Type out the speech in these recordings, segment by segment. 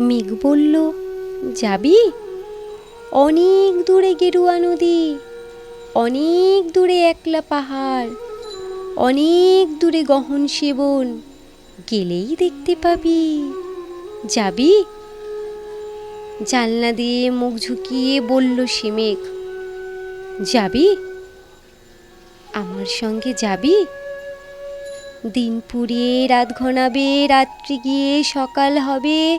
মেঘ বলল, যাবি? অনেক দূরে গেরুয়া নদী, অনেক দূরে একলা পাহাড়, অনেক দূরে গহন সেবন, গেলেই দেখতে পাবি। যাবি? জানলা দিয়ে মুখ ঝুঁকিয়ে বলল সে মেঘ, যাবি? আমার সঙ্গে যাবি? দিন পুড়িয়ে রাত ঘনাবে, রাত্রি গিয়ে সকাল হবে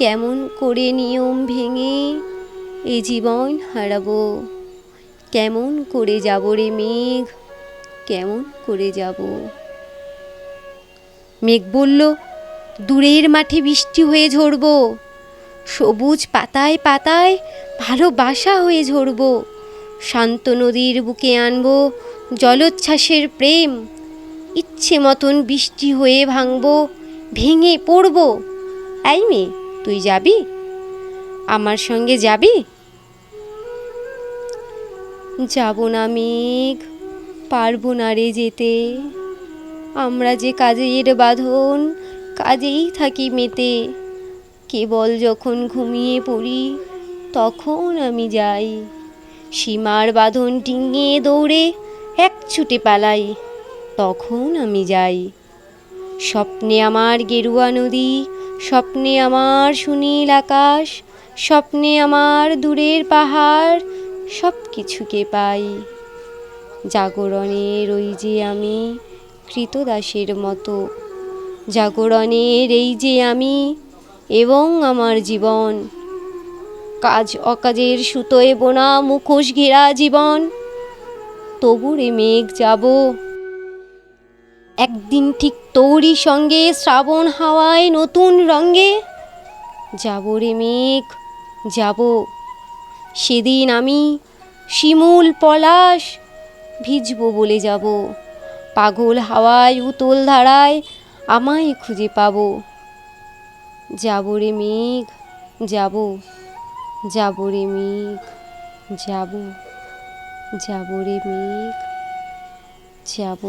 কেমন করে নিয়ম ভেঙে এ জীবন হারাবো? কেমন করে যাব রে মেঘ? কেমন করে যাব? মেঘ বলল, দূরের মাঠে বৃষ্টি হয়ে ঝরব। সবুজ পাতায় পাতায় ভালোবাসা হয়ে ঝরব। শান্ত নদীর বুকে আনব জলোচ্ছ্বাসের প্রেম। ইচ্ছে মতন বৃষ্টি হয়ে ভাঙবো, ভেঙে পড়ব। এই মেয়ে তুই যাবি? আমার সঙ্গে যাবি? যাব না মেঘ, পারব না রে যেতে। আমরা যে কাজের বাঁধন, কাজেই থাকি মেতে। কেবল যখন ঘুমিয়ে পড়ি, তখন আমি যাই। সীমার বাঁধন ডিঙিয়ে দৌড়ে এক ছুটে পালাই, তখন আমি যাই। স্বপ্নে আমার গেরুয়া নদী, স্বপ্নে আমার সুনীল আকাশ, স্বপ্নে আমার দূরের পাহাড় সব কিছুকে পাই। জাগরণের ওই যে আমি কৃতদাসের মতো। জাগরণের এই যে আমি এবং আমার জীবন। কাজ অকাজের সুতোয় বোনা মুখোশ ঘেরা জীবন। তবু রে মেঘ যাব একদিন ঠিক তৌরি সঙ্গে শ্রাবণ হাওয়ায় নতুন রঙ্গে যাব রে মেঘ, যাব। সেদিন আমি শিমুল পলাশ ভিজবো বলে যাব। পাগল হাওয়ায় উতল ধারায় আমায় খুঁজে পাবো। যাব রে মেঘ, যাব। যাব রে মেঘ, যাব। যাব রে মেঘ, যাব।